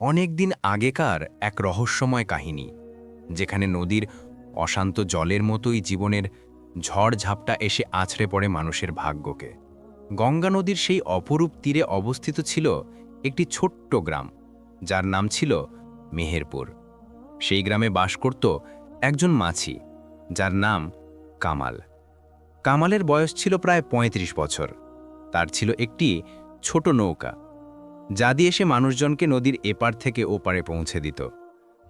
অনেক দিন আগেকার এক রহস্যময় কাহিনী, যেখানে নদীর অশান্ত জলের মতোই জীবনের ঝড় ঝাপটা এসে আছড়ে পড়ে মানুষের ভাগ্যকে। গঙ্গা নদীর সেই অপরূপ তীরে অবস্থিত ছিল একটি ছোট্ট গ্রাম, যার নাম ছিল মেহেরপুর। সেই গ্রামে বাস করত একজন মাছি যার নাম কামাল। কামালের বয়স ছিল প্রায় ৩৫ বছর। তার ছিল একটি ছোট নৌকা। যা দিয়ে সে মানুষজনকে নদীর এপার থেকে ওপারে পৌঁছে দিত।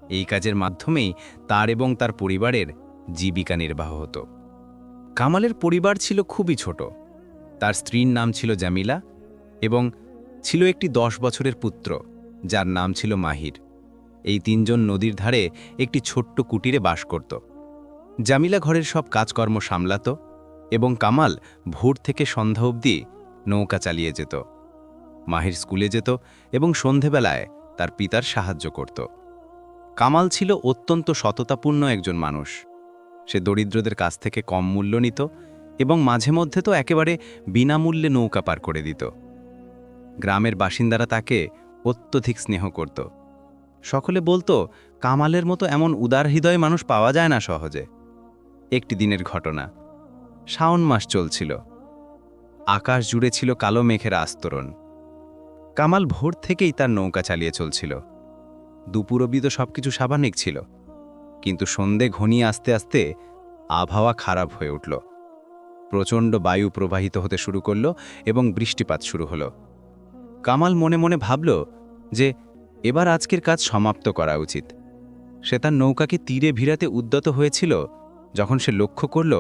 এই কাজের মাধ্যমেই তার এবং তার পরিবারের জীবিকা নির্বাহ হতো। কামালের পরিবার ছিল খুবই ছোট। তার স্ত্রীর নাম ছিল জামিলা এবং ছিল একটি দশ বছরের পুত্র, যার নাম ছিল মাহির। এই তিনজন নদীর ধারে একটি ছোট্ট কুটিরে বাস করত। জামিলা ঘরের সব কাজকর্ম সামলাত এবং কামাল ভোর থেকে সন্ধ্যা অবধি নৌকা চালিয়ে যেত। মাহির স্কুলে যেত এবং সন্ধেবেলায় তার পিতার সাহায্য করত। কামাল ছিল অত্যন্ত সততাপূর্ণ একজন মানুষ। সে দরিদ্রদের কাছ থেকে কম মূল্য নিত এবং মাঝে মধ্যে তো একেবারে বিনামূল্যে নৌকা পার করে দিত। গ্রামের বাসিন্দারা তাকে অত্যধিক স্নেহ করত। সকলে বলতো, কামালের মতো এমন উদার হৃদয় মানুষ পাওয়া যায় না সহজে। একটি দিনের ঘটনা। শাওন মাস চলছিল। আকাশ জুড়ে ছিল কালো মেঘের আস্তরণ। কামাল ভোর থেকেই তার নৌকা চালিয়ে চলছিল। দুপুর অবধি তো সবকিছু স্বাভাবিক ছিল, কিন্তু সন্ধে ঘনিয়ে আসতে আসতে আবহাওয়া খারাপ হয়ে উঠল। প্রচণ্ড বায়ু প্রবাহিত হতে শুরু করল এবং বৃষ্টিপাত শুরু হলো। কামাল মনে মনে ভাবল যে এবার আজকের কাজ সমাপ্ত করা উচিত। সে তার নৌকাকে তীরে ভিড়াতে উদ্যত হয়েছিল যখন সে লক্ষ্য করল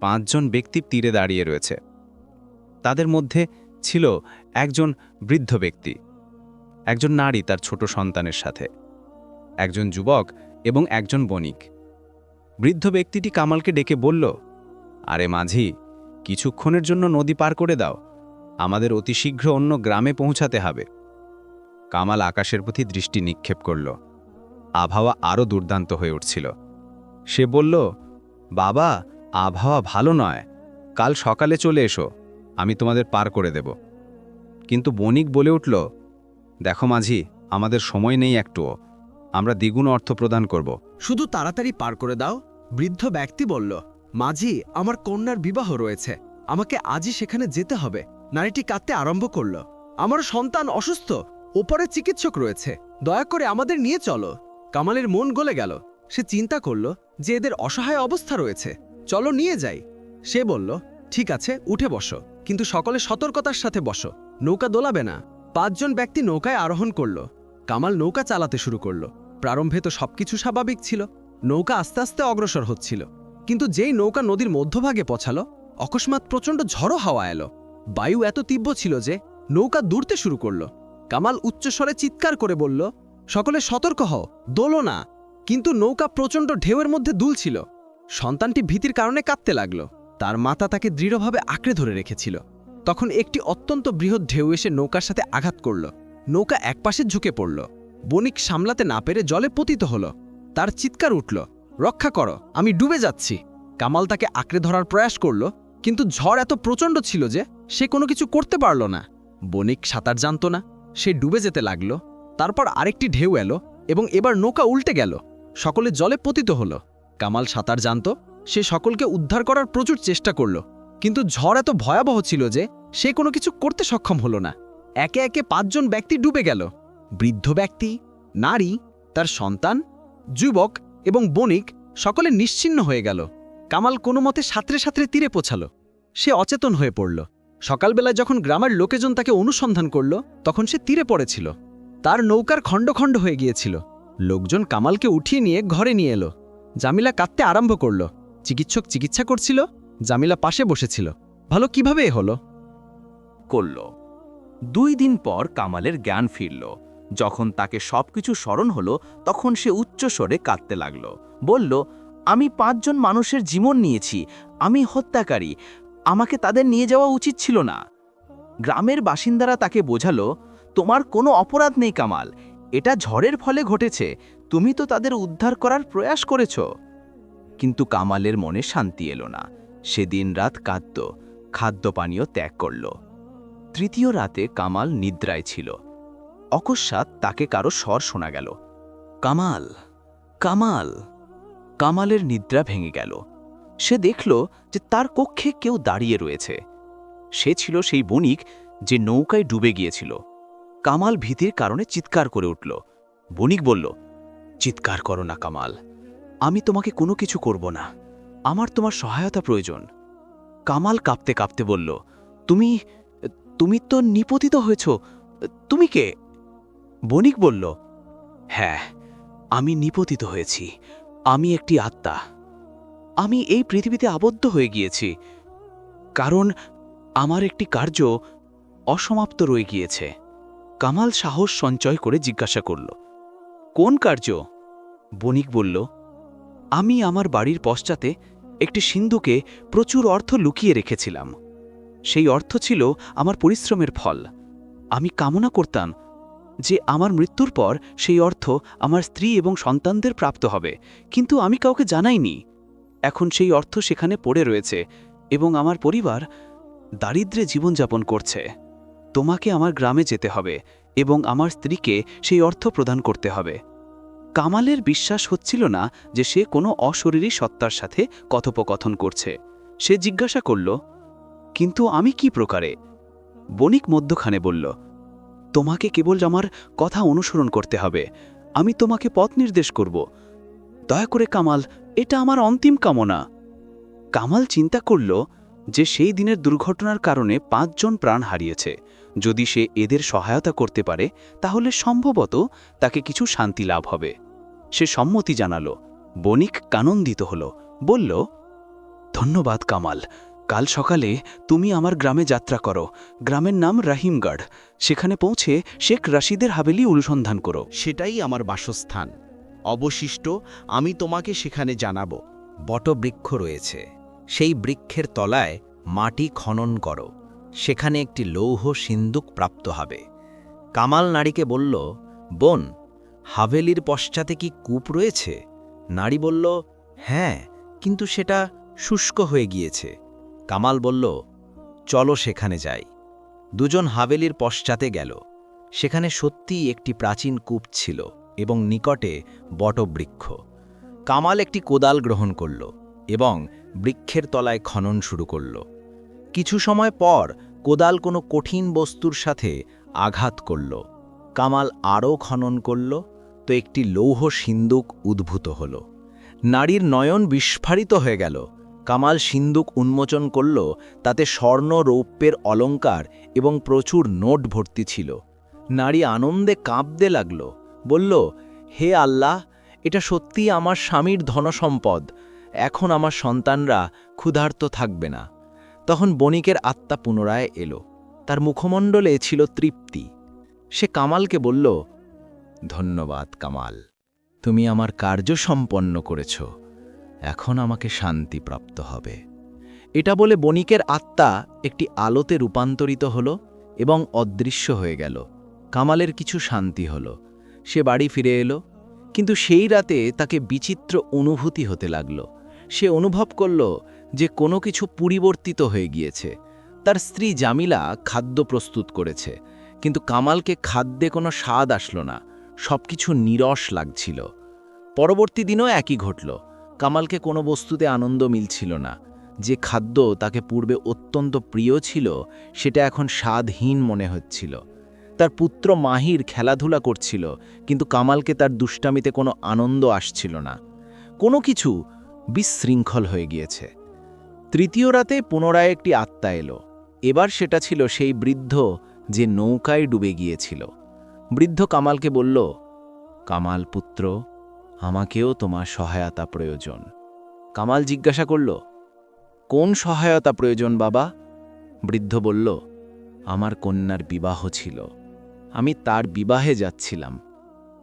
পাঁচজন ব্যক্তি তীরে দাঁড়িয়ে রয়েছে। তাদের মধ্যে ছিল একজন বৃদ্ধ ব্যক্তি, একজন নারী তার ছোট সন্তানের সাথে, একজন যুবক এবং একজন বণিক। বৃদ্ধ ব্যক্তিটি কামালকে ডেকে বলল, আরে মাঝি, কিছুক্ষণের জন্য নদী পার করে দাও। আমাদের অতি শীঘ্র অন্য গ্রামে পৌঁছাতে হবে। কামাল আকাশের প্রতি দৃষ্টি নিক্ষেপ করল। আবহাওয়া আরও দুর্দান্ত হয়ে উঠছিল। সে বলল, বাবা, আবহাওয়া ভালো নয়। কাল সকালে চলে এসো। আমি তোমাদের পার করে দেব। কিন্তু বণিক বলে উঠল, দেখো মাঝি, আমাদের সময় নেই একটুও। আমরা দ্বিগুণ অর্থ প্রদান করব। শুধু তাড়াতাড়ি পার করে দাও, বৃদ্ধ ব্যক্তি বলল। মাঝি, আমার কন্যার বিবাহ রয়েছে। আমাকে আজই সেখানে যেতে হবে। নারীটি কাঁদতে আরম্ভ করল। আমার সন্তান অসুস্থ। ওপরে চিকিৎসক রয়েছে। দয়া করে আমাদের নিয়ে চলো। কামালের মন গলে গেল। সে চিন্তা করল যে এদের অসহায় অবস্থা রয়েছে। চলো নিয়ে যাই। সে বলল, ঠিক আছে, উঠে বসো। কিন্তু সকলে সতর্কতার সাথে বসো। নৌকা দোলাবে না। পাঁচজন ব্যক্তি নৌকায় আরোহণ করল। কামাল নৌকা চালাতে শুরু করল। প্রারম্ভে তো সবকিছু স্বাভাবিক ছিল। নৌকা আস্তে আস্তে অগ্রসর হচ্ছিল। কিন্তু যেই নৌকা নদীর মধ্যভাগে পছালো, অকস্মাৎ প্রচণ্ড ঝড়ো হাওয়া এলো। বায়ু এত তীব্র ছিল যে নৌকা দূরতে শুরু করল। কামাল উচ্চস্বরে চিৎকার করে বলল, সকলে সতর্ক হও, দোলো না। কিন্তু নৌকা প্রচণ্ড ঢেউয়ের মধ্যে দুলছিল। সন্তানটি ভীতির কারণে কাঁদতে লাগল। তার মাতা তাকে দৃঢ়ভাবে আঁকড়ে ধরে রেখেছিল। তখন একটি অত্যন্ত বৃহৎ ঢেউ এসে নৌকার সাথে আঘাত করল। নৌকা একপাশে ঝুঁকে পড়ল। বণিক সামলাতে না পেরে জলে পতিত হল। তার চিৎকার উঠল, রক্ষা করো, আমি ডুবে যাচ্ছি। কামাল তাকে আঁকড়ে ধরার প্রয়াস করল, কিন্তু ঝড় এত প্রচণ্ড ছিল যে সে কোনো কিছু করতে পারল না। বণিক সাঁতার জানত না, সে ডুবে যেতে লাগল। তারপর আরেকটি ঢেউ এলো এবং এবার নৌকা উল্টে গেল। সকলে জলে পতিত হল। কামাল সাঁতার জানত সে সকলকে উদ্ধার করার প্রচুর চেষ্টা করল, কিন্তু ঝড় এত ভয়াবহ ছিল যে সে কোনো কিছু করতে সক্ষম হল না। একে একে পাঁচজন ব্যক্তি ডুবে গেল। বৃদ্ধ ব্যক্তি, নারী, তার সন্তান, যুবক এবং বণিক সকলে নিশ্চিন্ন হয়ে গেল। কামাল কোনো মতে সাঁতরে সাঁতরে তীরে পৌঁছাল। সে অচেতন হয়ে পড়ল। সকালবেলায় যখন গ্রামের লোকেজন তাকে অনুসন্ধান করল, তখন সে তীরে পড়েছিল। তার নৌকার খণ্ড খণ্ড হয়ে গিয়েছিল। লোকজন কামালকে উঠিয়ে নিয়ে ঘরে নিয়ে এলো। জামিলা কাঁদতে আরম্ভ করল। চিকিৎসক চিকিৎসা করছিল, জামিলা পাশে বসেছিল। ভালো কীভাবে এ হলো? করল। দুই দিন পর কামালের জ্ঞান ফিরল। যখন তাকে সবকিছু স্মরণ হলো, তখন সে উচ্চস্বরে কাঁদতে লাগল। বলল, আমি পাঁচজন মানুষের জীবন নিয়েছি। আমি হত্যাকারী। আমাকে তাদের নিয়ে যাওয়া উচিত ছিল না। গ্রামের বাসিন্দারা তাকে বোঝালো, তোমার কোনো অপরাধ নেই কামাল। এটা ঝড়ের ফলে ঘটেছে। তুমি তো তাদের উদ্ধার করার প্রয়াস করেছ। কিন্তু কামালের মনে শান্তি এলো না। সেদিন রাত কাঁদত খাদ্য পানীয় ত্যাগ করল। তৃতীয় রাতে কামাল নিদ্রায় ছিল। অকস্মাৎ তাকে কারও স্বর শোনা গেল। কামাল কামাল, কামালের নিদ্রা ভেঙে গেল। সে দেখল যে তার কক্ষে কেউ দাঁড়িয়ে রয়েছে। সে ছিল সেই বণিক যে নৌকায় ডুবে গিয়েছিল। কামাল ভীতির কারণে চিৎকার করে উঠল। বণিক বলল, চিৎকার করো না কামাল। আমি তোমাকে কোনো কিছু করব না। আমার তোমার সহায়তা প্রয়োজন। কামাল কাঁপতে কাঁপতে বলল, তুমি তুমি তো নিপতিত হয়েছ। তুমি কে? বণিক বলল হ্যাঁ আমি নিপতিত হয়েছি। আমি একটি আত্মা। আমি এই পৃথিবীতে আবদ্ধ হয়ে গিয়েছি। কারণ আমার একটি কার্য অসমাপ্ত রয়ে গিয়েছে। কামাল সাহস সঞ্চয় করে জিজ্ঞাসা করল, কোন কার্য? বণিক বলল আমি আমার বাড়ির পশ্চাতে একটি সিন্ধুকে প্রচুর অর্থ লুকিয়ে রেখেছিলাম। সেই অর্থ ছিল আমার পরিশ্রমের ফল। আমি কামনা করতাম যে আমার মৃত্যুর পর সেই অর্থ আমার স্ত্রী এবং সন্তানদের প্রাপ্ত হবে, কিন্তু আমি কাউকে জানাইনি। এখন সেই অর্থ সেখানে পড়ে রয়েছে এবং আমার পরিবার দারিদ্রে জীবনযাপন করছে। তোমাকে আমার গ্রামে যেতে হবে এবং আমার স্ত্রীকে সেই অর্থ প্রদান করতে হবে। কামালের বিশ্বাস হচ্ছিল না যে সে কোনো অশরীরী সত্তার সাথে কথোপকথন করছে। সে জিজ্ঞাসা করল, কিন্তু আমি কি প্রকারে? বণিক মধ্যখানে বলল, তোমাকে কেবল আমার কথা অনুসরণ করতে হবে। আমি তোমাকে পথ নির্দেশ করব। দয়া করে কামাল, এটা আমার অন্তিম কামনা। কামাল চিন্তা করল যে সেই দিনের দুর্ঘটনার কারণে পাঁচজন প্রাণ হারিয়েছে। যদি সে এদের সহায়তা করতে পারে, তাহলে সম্ভবত তাকে কিছু শান্তি লাভ হবে। সে সম্মতি জানালো। বণিক কানন্দিত হল। বলল, ধন্যবাদ কামাল। কাল সকালে তুমি আমার গ্রামে যাত্রা করো। গ্রামের নাম রাহিমগড়। সেখানে পৌঁছে শেখ রাশিদের হাবেলি অনুসন্ধান করো। সেটাই আমার বাসস্থান। অবশিষ্ট আমি তোমাকে সেখানে জানাব। বটবৃক্ষ রয়েছে। সেই বৃক্ষের তলায় মাটি খনন করো। সেখানে একটি লৌহ সিন্দুক প্রাপ্ত হবে। কামাল নারীকে বলল, বোন হাভেলির পশ্চাতে কি কূপ রয়েছে? নারী বলল হ্যাঁ কিন্তু সেটা শুষ্ক হয়ে গিয়েছে। কামাল বলল, চলো সেখানে যাই। দুজন হাভেলির পশ্চাতে গেল। সেখানে সত্যিই একটি প্রাচীন কূপ ছিল এবং নিকটে বটবৃক্ষ। কামাল একটি কোদাল গ্রহণ করল এবং বৃক্ষের তলায় খনন শুরু করল। কিছু সময় পর কোদাল কোনো কঠিন বস্তুর সাথে আঘাত করল। কামাল আরও খনন করল তো একটি লৌহ সিন্দুক উদ্ভূত হল। নারীর নয়ন বিস্ফারিত হয়ে গেল। কামাল সিন্দুক উন্মোচন করল, তাতে স্বর্ণ, রৌপ্যের অলঙ্কার এবং প্রচুর নোট ভর্তি ছিল। নারী আনন্দে কাঁপতে লাগল, বলল, হে আল্লাহ, এটা সত্যিই আমার স্বামীর ধনসম্পদ। এখন আমার সন্তানরা ক্ষুধার্ত থাকবে না। তখন বণিকের আত্মা পুনরায় এলো। তার মুখমণ্ডলে ছিল তৃপ্তি। সে কামালকে বলল ধন্যবাদ, কামাল। তুমি আমার কার্য সম্পন্ন করেছ। এখন আমাকে শান্তি প্রাপ্ত হবে। এটা বলে বণিকের আত্মা একটি আলোতে রূপান্তরিত হল এবং অদৃশ্য হয়ে গেল। কামালের কিছু শান্তি হল। সে বাড়ি ফিরে এলো, কিন্তু সেই রাতে তাকে বিচিত্র অনুভূতি হতে লাগল। সে অনুভব করল যে কোনো কিছু পরিবর্তিত হয়ে গিয়েছে। তার স্ত্রী জামিলা খাদ্য প্রস্তুত করেছে, কিন্তু কামালকে খাদ্যে কোনো স্বাদ আসলো না। সবকিছু নিরস লাগছিল। পরবর্তী দিনও একই ঘটল। কামালকে কোনো বস্তুতে আনন্দ মিলছিল না। যে খাদ্য তাকে পূর্বে অত্যন্ত প্রিয় ছিল, সেটা এখন স্বাদহীন মনে হচ্ছিল। তার পুত্র মাহির খেলাধুলা করছিল, কিন্তু কামালকে তার দুষ্টামিতে কোনো আনন্দ আসছিল না। কোনো কিছু বিশৃঙ্খল হয়ে গিয়েছে। তৃতীয় রাতে পুনরায় একটি আত্মা এলো। এবার সেটা ছিল সেই বৃদ্ধ যে নৌকায় ডুবে গিয়েছিল। বৃদ্ধ কামালকে বলল, কামাল পুত্র, আমাকেও তোমার সহায়তা প্রয়োজন। কামাল জিজ্ঞাসা করল, কোন সহায়তা প্রয়োজন বাবা? বৃদ্ধ বলল, আমার কন্যার বিবাহ ছিল। আমি তার বিবাহে যাচ্ছিলাম।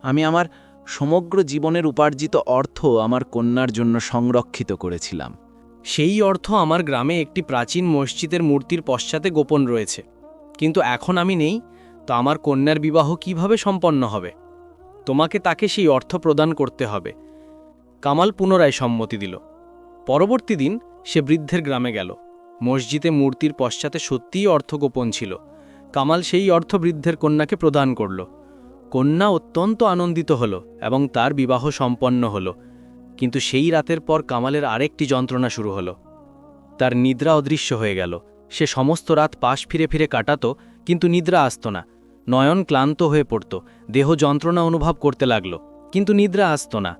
আমি আমার সমগ্র জীবনের উপার্জিত অর্থ আমার কন্যার জন্য সংরক্ষিত করেছিলাম। সেই অর্থ আমার গ্রামে একটি প্রাচীন মসজিদের মূর্তির পশ্চাতে গোপন রয়েছে। কিন্তু এখন আমি নেই। তো আমার কন্যার বিবাহ কীভাবে সম্পন্ন হবে? তোমাকে তাকে সেই অর্থ প্রদান করতে হবে। কামাল পুনরায় সম্মতি দিল। পরবর্তী দিন সে বৃদ্ধের গ্রামে গেল। মসজিদে মূর্তির পশ্চাতে সত্যিই অর্থ গোপন ছিল। কামাল সেই অর্থ বৃদ্ধের কন্যাকে প্রদান করল। কন্যা অত্যন্ত আনন্দিত হল এবং তার বিবাহ সম্পন্ন হল। কিন্তু সেই রাতের পর কামালের আরেকটি যন্ত্রণা শুরু হলো। তার নিদ্রা অদৃশ্য হয়ে গেল। সে সমস্ত রাত পাশ ফিরে ফিরে কাটাতো কিন্তু নিদ্রা আসত না। নয়ন ক্লান্ত হয়ে পড়ত। দেহ যন্ত্রণা অনুভব করতে লাগল। কিন্তু নিদ্রা আসত না।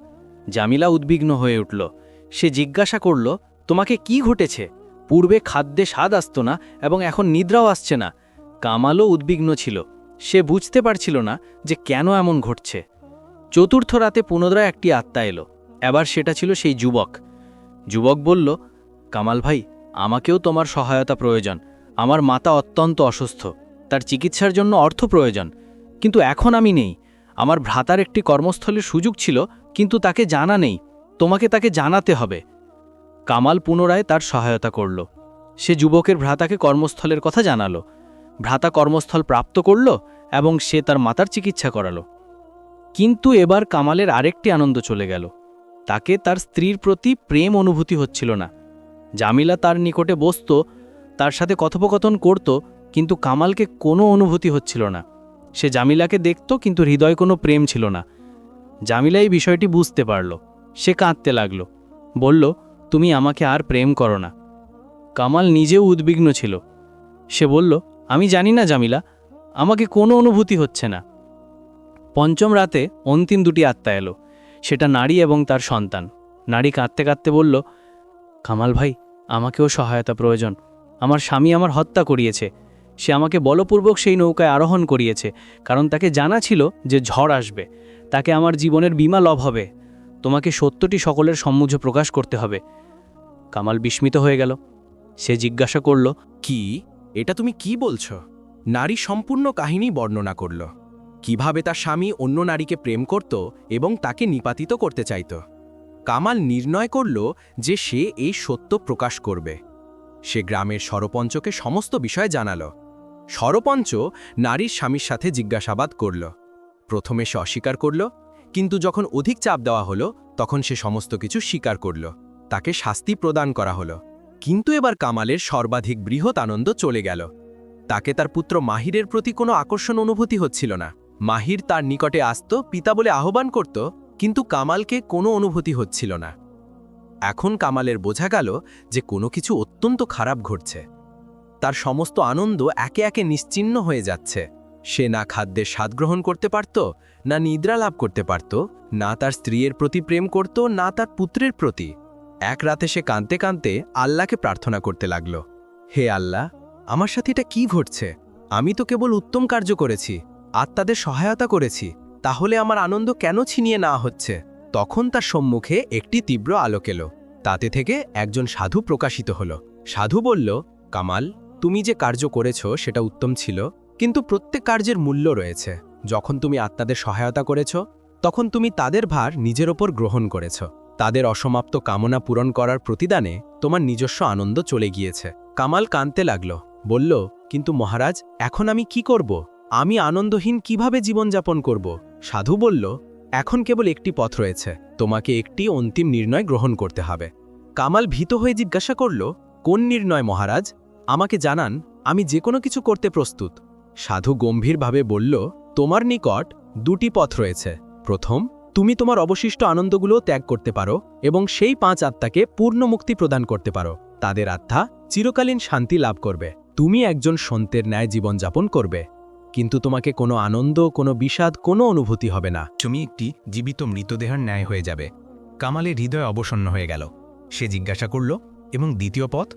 জামিলা উদ্বিগ্ন হয়ে উঠল। সে জিজ্ঞাসা করল, তোমাকে কি ঘটেছে? পূর্বে খাদ্যে স্বাদ আসত না এবং এখন নিদ্রাও আসছে না। কামালও উদ্বিগ্ন ছিল। সে বুঝতে পারছিল না যে কেন এমন ঘটছে। চতুর্থ রাতে পুনরায় একটি আত্মা এলো। এবার সেটা ছিল সেই যুবক। যুবক বলল, কামাল ভাই, আমাকেও তোমার সহায়তা প্রয়োজন। আমার মাতা অত্যন্ত অসুস্থ। তার চিকিৎসার জন্য অর্থ প্রয়োজন। কিন্তু এখন আমি নেই। আমার ভ্রাতার একটি কর্মস্থলের সুযোগ ছিল, কিন্তু তাকে জানা নেই। তোমাকে তাকে জানাতে হবে। কামাল পুনরায় তার সহায়তা করল। সে যুবকের ভ্রাতাকে কর্মস্থলের কথা জানালো। ভ্রাতা কর্মস্থল প্রাপ্ত করল এবং সে তার মাতার চিকিৎসা করালো। কিন্তু এবার কামালের আরেকটি আনন্দ চলে গেল। তাকে তার স্ত্রীর প্রতি প্রেম অনুভূতি হচ্ছিল না। জামিলা তার নিকটে বসত, তার সাথে কথোপকথন করত কিন্তু কামালকে কোনো অনুভূতি হচ্ছিল না। সে জামিলাকে দেখত, কিন্তু হৃদয় কোনো প্রেম ছিল না। জামিলা এই বিষয়টি বুঝতে পারল। সে কাঁদতে লাগল। বলল, তুমি আমাকে আর প্রেম করো না। কামাল নিজেও উদ্বিগ্ন ছিল। সে বলল, আমি জানি না জামিলা, আমাকে কোনো অনুভূতি হচ্ছে না। পঞ্চম রাতে অন্তিম দুটি আত্মা এলো, সেটা নারী এবং তার সন্তান। নারী কাঁদতে কাঁদতে বলল, কামাল ভাই, আমাকেও সহায়তা প্রয়োজন। আমার স্বামী আমার হত্যা করিয়েছে। সে আমাকে বলপূর্বক সেই নৌকায় আরোহণ করিয়েছে, কারণ তাকে জানা ছিল যে ঝড় আসবে। তাকে আমার জীবনের বিমা লভ হবে। তোমাকে সত্যটি সকলের সম্মুখে প্রকাশ করতে হবে। কামাল বিস্মিত হয়ে গেল। সে জিজ্ঞাসা করল, কি? এটা তুমি কি বলছো? নারী সম্পূর্ণ কাহিনী বর্ণনা করল। কীভাবে তার স্বামী অন্য নারীকে প্রেম করত এবং তাকে নিপাতিত করতে চাইত। কামাল নির্ণয় করল যে সে এই সত্য প্রকাশ করবে। সে গ্রামের সরপঞ্চকে সমস্ত বিষয় জানাল। সরপঞ্চ নারীর স্বামীর সাথে জিজ্ঞাসাবাদ করল। প্রথমে সে অস্বীকার করল, কিন্তু যখন অধিক চাপ দেওয়া হলো, তখন সে সমস্ত কিছু স্বীকার করল। তাকে শাস্তি প্রদান করা হলো। কিন্তু এবার কামালের সর্বাধিক বৃহৎ আনন্দ চলে গেল। তাকে তার পুত্র মাহিরের প্রতি কোনো আকর্ষণ অনুভূতি হচ্ছিল না। মাহির তার নিকটে আসত, পিতা বলে আহ্বান করত, কিন্তু কামালকে কোনো অনুভূতি হচ্ছিল না। এখন কামালের বোঝা গেল যে কোনো কিছু অত্যন্ত খারাপ ঘটছে। তার সমস্ত আনন্দ একে একে নিশ্চিন্ন হয়ে যাচ্ছে। সে না খাদ্যের স্বাদ গ্রহণ করতে পারত, না নিদ্রা লাভ করতে পারত, না তার স্ত্রীর প্রতি প্রেম করত, না তার পুত্রের প্রতি। এক রাতে সে কাঁদতে কাঁদতে আল্লাহকে প্রার্থনা করতে লাগল, হে আল্লাহ, আমার সাথে এটা কি ঘটছে? আমি তো কেবল উত্তম কার্য করেছি, আত্মাদের সহায়তা করেছি, তাহলে আমার আনন্দ কেন ছিনিয়ে না হচ্ছে? তখন তার সম্মুখে একটি তীব্র আলোক এলো, তাতে থেকে একজন সাধু প্রকাশিত হল। সাধু বলল, কামাল তুমি যে কার্য করেছ সেটা উত্তম ছিল, কিন্তু প্রত্যেক কার্যের মূল্য রয়েছে। যখন তুমি আত্মাদের সহায়তা করেছ, তখন তুমি তাদের ভার নিজের ওপর গ্রহণ করেছ। তাদের অসমাপ্ত কামনা পূরণ করার প্রতিদানে তোমার নিজস্ব আনন্দ চলে গিয়েছে। কামাল কাঁদতে লাগল, বলল, কিন্তু মহারাজ, এখন আমি কি করব? আমি আনন্দহীন কীভাবে জীবনযাপন করব? সাধু বলল, এখন কেবল একটি পথ রয়েছে, তোমাকে একটি অন্তিম নির্ণয় গ্রহণ করতে হবে। কামাল ভীত হয়ে জিজ্ঞাসা করল, কোন নির্ণয় মহারাজ? আমাকে জানান, আমি যে কোনো কিছু করতে প্রস্তুত। সাধু গম্ভীরভাবে বলল, তোমার নিকট দুটি পথ রয়েছে। প্রথম, তুমি তোমার অবশিষ্ট আনন্দগুলো ত্যাগ করতে পারো এবং সেই পাঁচ আত্মাকে পূর্ণ মুক্তি প্রদান করতে পারো। তাদের আত্মা চিরকালীন শান্তি লাভ করবে। তুমি একজন সন্তের ন্যায় জীবনযাপন করবে। কিন্তু তোমাকে কোনো আনন্দ, কোনো বিষাদ, কোনো অনুভূতি হবে না। তুমি একটি জীবিত মৃতদেহের ন্যায় হয়ে যাবে। কামালের হৃদয় অবসন্ন হয়ে গেল। সে জিজ্ঞাসা করল, এবং দ্বিতীয় পথ?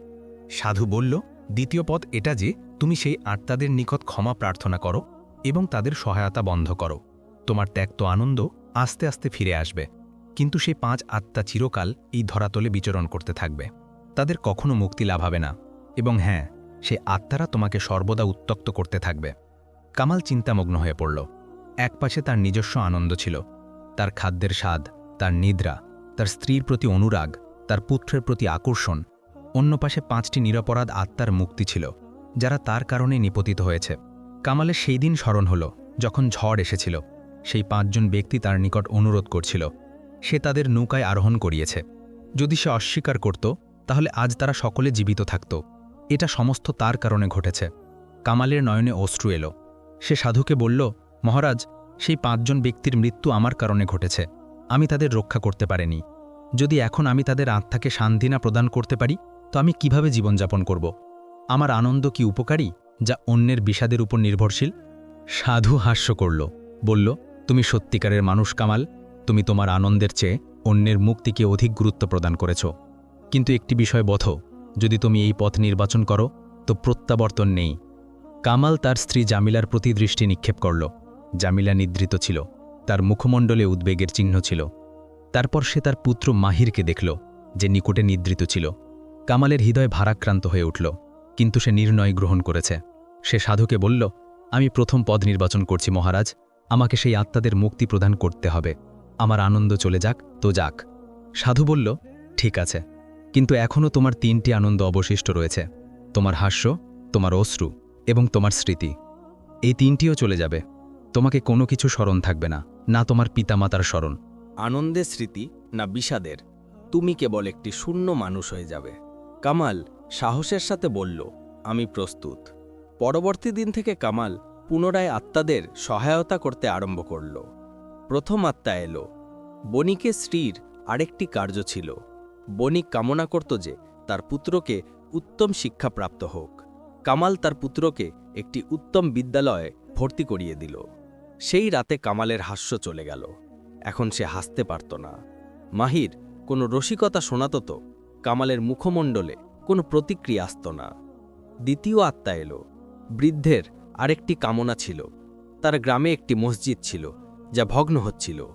সাধু বলল দ্বিতীয় পথ এটা যে, তুমি সেই আত্মাদের নিকট ক্ষমা প্রার্থনা করো এবং তাদের সহায়তা বন্ধ করো। তোমার ত্যাক্ত আনন্দ, আস্তে আস্তে ফিরে আসবে। কিন্তু সেই পাঁচ আত্মা চিরকাল এই ধরাতলে বিচরণ করতে থাকবে। তাদের কখনো মুক্তি লাভ হবে না। এবং হ্যাঁ সে আত্মারা তোমাকে সর্বদা উত্তক্ত করতে থাকবে। কামাল চিন্তামগ্ন হয়ে পড়ল। একপাশে তার নিজস্ব আনন্দ ছিল। তার খাদ্যের স্বাদ, তার নিদ্রা, তার স্ত্রীর প্রতি অনুরাগ, তার পুত্রের প্রতি আকর্ষণ অন্য পাশে পাঁচটি নিরপরাধ আত্মার মুক্তি ছিল, যারা তার কারণে নিপতিত হয়েছে। কামালের সেই দিন স্মরণ হল, যখন ঝড় এসেছিল। সেই পাঁচজন ব্যক্তি তার নিকট অনুরোধ করছিল। সে তাদের নৌকায় আরোহণ করিয়েছে। যদি সে অস্বীকার করত, তাহলে আজ তারা সকলে জীবিত থাকত। এটা সমস্ত তার কারণে ঘটেছে। কামালের নয়নে অশ্রু এলো। সে সাধুকে বলল, মহারাজ, সেই পাঁচজন ব্যক্তির মৃত্যু আমার কারণে ঘটেছে। আমি তাদের রক্ষা করতে পারিনি। যদি এখন আমি তাদের আত্মাকে শান্তি না প্রদান করতে পারি তো আমি কীভাবে জীবনযাপন করব? আমার আনন্দ কি উপকারী, যা অন্যের বিষাদের উপর নির্ভরশীল? সাধু হাস্য করল, বলল, তুমি সত্যিকারের মানুষ, কামাল। তুমি তোমার আনন্দের চেয়ে অন্যের মুক্তিকে অধিক গুরুত্ব প্রদান করেছ। কিন্তু একটি বিষয় বথ যদি তুমি এই পথ নির্বাচন করো, তো প্রত্যাবর্তন নেই। কামাল তার স্ত্রী জামিলার প্রতি দৃষ্টি নিক্ষেপ করল। জামিলা নিদ্রিত ছিল, তার মুখমণ্ডলে উদ্বেগের চিহ্ন ছিল। তারপর সে তার পুত্র মাহিরকে দেখল, যে নিকটে নিদ্রিত ছিল। কামালের হৃদয় ভারাক্রান্ত হয়ে উঠল, কিন্তু সে নির্ণয় গ্রহণ করেছে। সে সাধুকে বলল, আমি প্রথম পদ নির্বাচন করছি মহারাজ, আমাকে সেই আত্মাদের মুক্তি প্রদান করতে হবে। আমার আনন্দ চলে যাক, তো যাক। সাধু বলল, ঠিক আছে, কিন্তু এখনও তোমার তিনটি আনন্দ অবশিষ্ট রয়েছে, তোমার হাস্য, তোমার অশ্রু এবং তোমার স্মৃতি। এই তিনটিও চলে যাবে। তোমাকে কোনো কিছু স্মরণ থাকবে না না তোমার পিতামাতার স্মরণ। আনন্দের স্মৃতি, না বিষাদের, তুমি কেবল একটি শূন্য মানুষ হয়ে যাবে। কামাল সাহসের সাথে বলল, আমি প্রস্তুত। পরবর্তী দিন থেকে কামাল পুনরায় আত্মাদের সহায়তা করতে আরম্ভ করল। প্রথম আত্মা এলো। বণিকে স্ত্রীর আরেকটি কার্য ছিল। বণিক কামনা করত যে তার পুত্রকে উত্তম শিক্ষা প্রাপ্ত হোক। কামাল তার পুত্রকে একটি উত্তম বিদ্যালয়ে ভর্তি করিয়ে দিল। সেই রাতে কামালের হাস্য চলে গেল। এখন সে হাসতে পারত না। মাহির কোনো রসিকতা শোনাত তো কামালের মুখমণ্ডলে কোনো প্রতিক্রিয়া আসত না। দ্বিতীয় আত্মা এলো। বৃদ্ধের আরেকটি কামনা ছিল। তার গ্রামে একটি মসজিদ ছিল, যা ভগ্ন হচ্ছিল।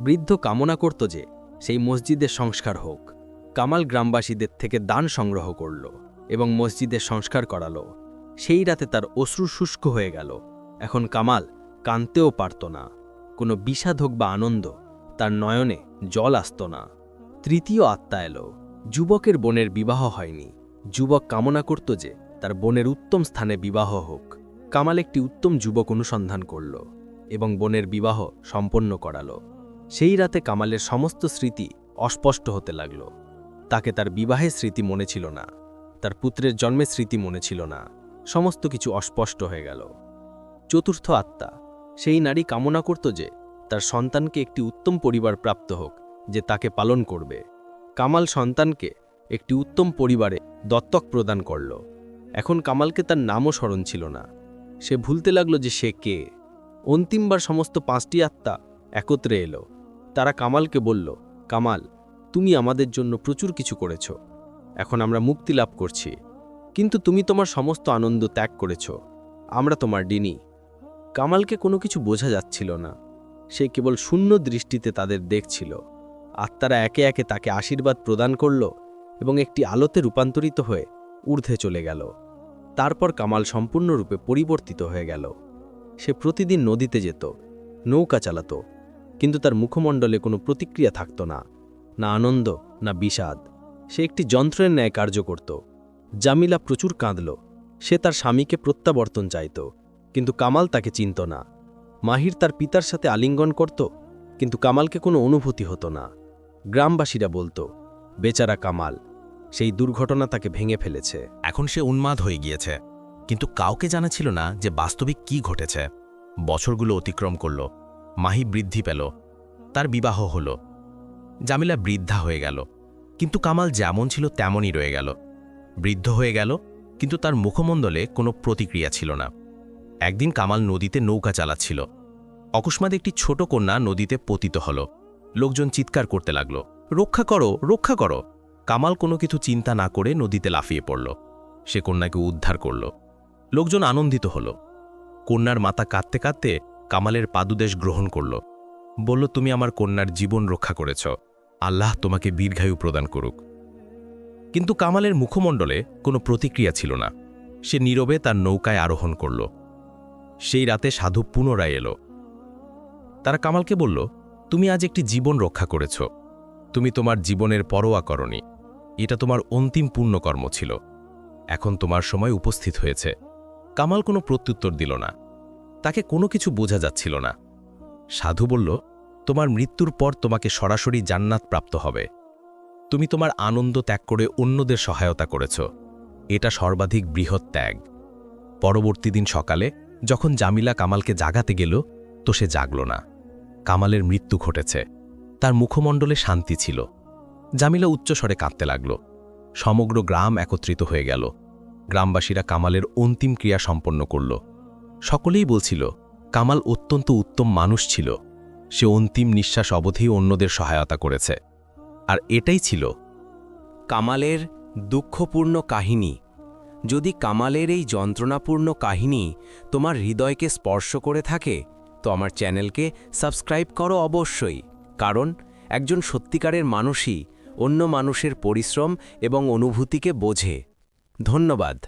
বৃদ্ধ কামনা করত যে সেই মসজিদের সংস্কার হোক। কামাল গ্রামবাসীদের থেকে দান সংগ্রহ করল এবং মসজিদের সংস্কার করালো। সেই রাতে তার অশ্রু শুষ্ক হয়ে গেল। এখন কামাল কানতেও পারত না। কোনো বিষাদ হোক বা আনন্দ তার নয়নে জল আসত না। তৃতীয় আত্মা এলো। যুবকের বোনের বিবাহ হয়নি। যুবক কামনা করত যে তার বোনের উত্তম স্থানে বিবাহ হোক। কামাল একটি উত্তম যুবক অনুসন্ধান করল এবং বোনের বিবাহ সম্পন্ন করালো। সেই রাতে কামালের সমস্ত স্মৃতি অস্পষ্ট হতে লাগল। তাকে তার বিবাহের স্মৃতি মনে ছিল না। তার পুত্রের জন্মের স্মৃতি মনে ছিল না। সমস্ত কিছু অস্পষ্ট হয়ে গেল। চতুর্থ আত্মা। সেই নারী কামনা করত যে তার সন্তানকে একটি উত্তম পরিবার প্রাপ্ত হোক, যে তাকে পালন করবে। কামাল সন্তানকে একটি উত্তম পরিবারে দত্তক প্রদান করল। এখন কামালকে তার নামও স্মরণ ছিল না। সে ভুলতে লাগল যে সে কে। অন্তিমবার সমস্ত পাঁচটি আত্মা একত্রে এলো। তারা কামালকে বলল, কামাল, তুমি আমাদের জন্য প্রচুর কিছু করেছ। এখন আমরা মুক্তি লাভ করছি। কিন্তু তুমি তোমার সমস্ত আনন্দ ত্যাগ করেছ। আমরা তোমার ডিনি। কামালকে কোনো কিছু বোঝা যাচ্ছিল না। সে কেবল শূন্য দৃষ্টিতে তাদের দেখছিল। আত্মারা একে একে তাকে আশীর্বাদ প্রদান করল এবং একটি আলোতে রূপান্তরিত হয়ে ঊর্ধ্বে চলে গেল। তারপর কামাল সম্পূর্ণরূপে পরিবর্তিত হয়ে গেল। সে প্রতিদিন নদীতে যেত, নৌকা চালাত, কিন্তু তার মুখমণ্ডলে কোনো প্রতিক্রিয়া থাকত না না আনন্দ, না বিষাদ। সে একটি যন্ত্রের ন্যায় কার্য করত। জামিলা প্রচুর কাঁদল। সে তার স্বামীকে প্রত্যাবর্তন চাইত, কিন্তু কামাল তাকে চিনত না। মাহির তার পিতার সাথে আলিঙ্গন করত, কিন্তু কামালকে কোনো অনুভূতি হতো না। গ্রামবাসীরা বলতো, বেচারা কামাল, সেই দুর্ঘটনা তাকে ভেঙে ফেলেছে। এখন সে উন্মাদ হয়ে গিয়েছে। কিন্তু কাউকে জানা ছিল না যে বাস্তবিক কি ঘটেছে। বছরগুলো অতিক্রম করল, মাহি বৃদ্ধি পেল, তার বিবাহ হল। জামিলা বৃদ্ধা হয়ে গেল, কিন্তু কামাল যেমন ছিল তেমনই রয়ে গেল। বৃদ্ধ হয়ে গেল, কিন্তু তার মুখমণ্ডলে কোনো প্রতিক্রিয়া ছিল না। একদিন কামাল নদীতে নৌকা চালাচ্ছিল। অকস্মাৎ একটি ছোট কন্যা নদীতে পতিত হল। লোকজন চিৎকার করতে লাগল। রক্ষা করো রক্ষা করো। কামাল কোনো কিছু চিন্তা না করে নদীতে লাফিয়ে পড়ল। সে কন্যাকে উদ্ধার করল। লোকজন আনন্দিত হল। কন্যার মাতা কাঁদতে কাঁদতে কামালের পাদুদেশ গ্রহণ করল। বলল, তুমি আমার কন্যার জীবন রক্ষা করেছ। আল্লাহ তোমাকে দীর্ঘায়ু প্রদান করুক। কিন্তু কামালের মুখমণ্ডলে কোনো প্রতিক্রিয়া ছিল না। সে নীরবে তার নৌকায় আরোহণ করল। সেই রাতে সাধু পুনরায় এলো। তারা কামালকে বলল তুমি আজ একটি জীবন রক্ষা করেছ। তুমি তোমার জীবনের পরোয়া করনি। এটা তোমার অন্তিম পুণ্যকর্ম ছিল। এখন তোমার সময় উপস্থিত হয়েছে। কামাল কোনো প্রত্যুত্তর দিল না। তাকে কোনো কিছু বোঝা যাচ্ছিল না। সাধু বলল, তোমার মৃত্যুর পর তোমাকে সরাসরি জান্নাত প্রাপ্ত হবে। তুমি তোমার আনন্দ ত্যাগ করে অন্যদের সহায়তা করেছ। এটা সর্বাধিক বৃহৎ ত্যাগ। পরবর্তী দিন সকালে যখন জামিলা কামালকে জাগাতে গেল, তো সে জাগল না। কামালের মৃত্যু ঘটেছে। তার মুখমণ্ডলে শান্তি ছিল। জামিলা উচ্চস্বরে কাঁদতে লাগল। সমগ্র গ্রাম একত্রিত হয়ে গেল। গ্রামবাসীরা কামালের অন্তিম ক্রিয়া সম্পন্ন করল। সকলেই বলছিল, কামাল অত্যন্ত উত্তম মানুষ ছিল। সে অন্তিম নিঃশ্বাস অবধি অন্যদের সহায়তা করেছে। আর এটাই ছিল কামালের দুঃখপূর্ণ কাহিনী। যদি কামালের এই যন্ত্রণাপূর্ণ কাহিনী তোমার হৃদয়কে স্পর্শ করে থাকে তো আমার চ্যানেলকে সাবস্ক্রাইব করো অবশ্যই। কারণ, একজন সত্যিকারের মানুষই অন্য মানুষের পরিশ্রম এবং অনুভূতিকে বোঝে। ধন্যবাদ।